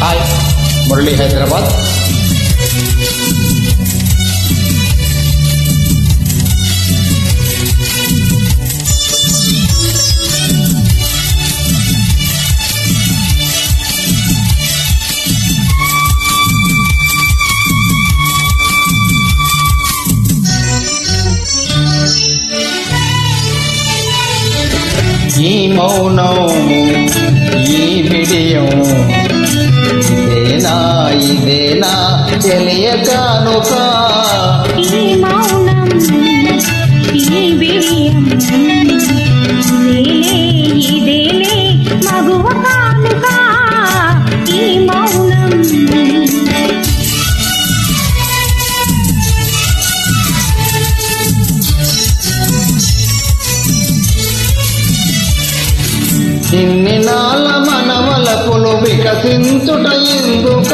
Hi Murali Hyderabad ఈ మౌనం తెలియకానుక ఈ మౌనం ఈ బిడియం ఇదేలే ఇదేలే మగువ కానుక? ఈ మౌనం? ఇన్ని మనవలపులు వికసించుట ఎందుక?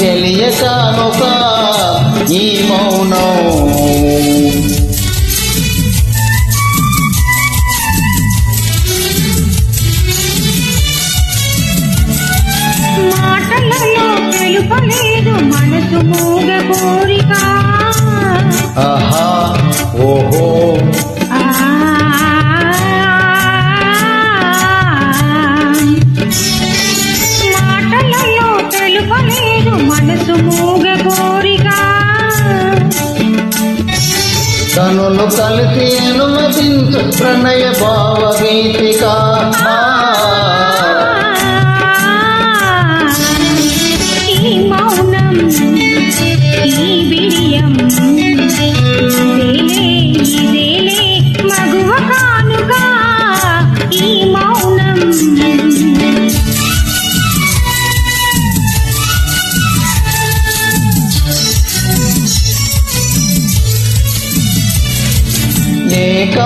తెలియసానుక ఈ మౌనం. మాటలలో తెలుపలేదు మనసు మూగ కోరిక. నన్ను కలిపి అనుమతించు ప్రణయ భావ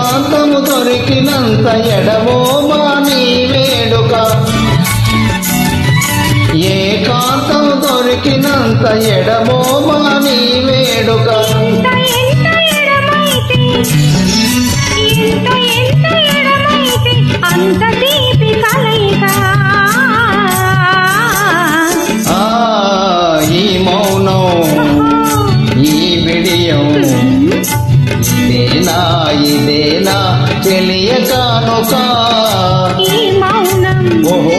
ఏకాంతము దొరికినంత ఎడమో మాని వేడుక. ఏకాంతము దొరికినంత ఎడమో ఇదేనా ఇదేనా మౌనం ఓహో.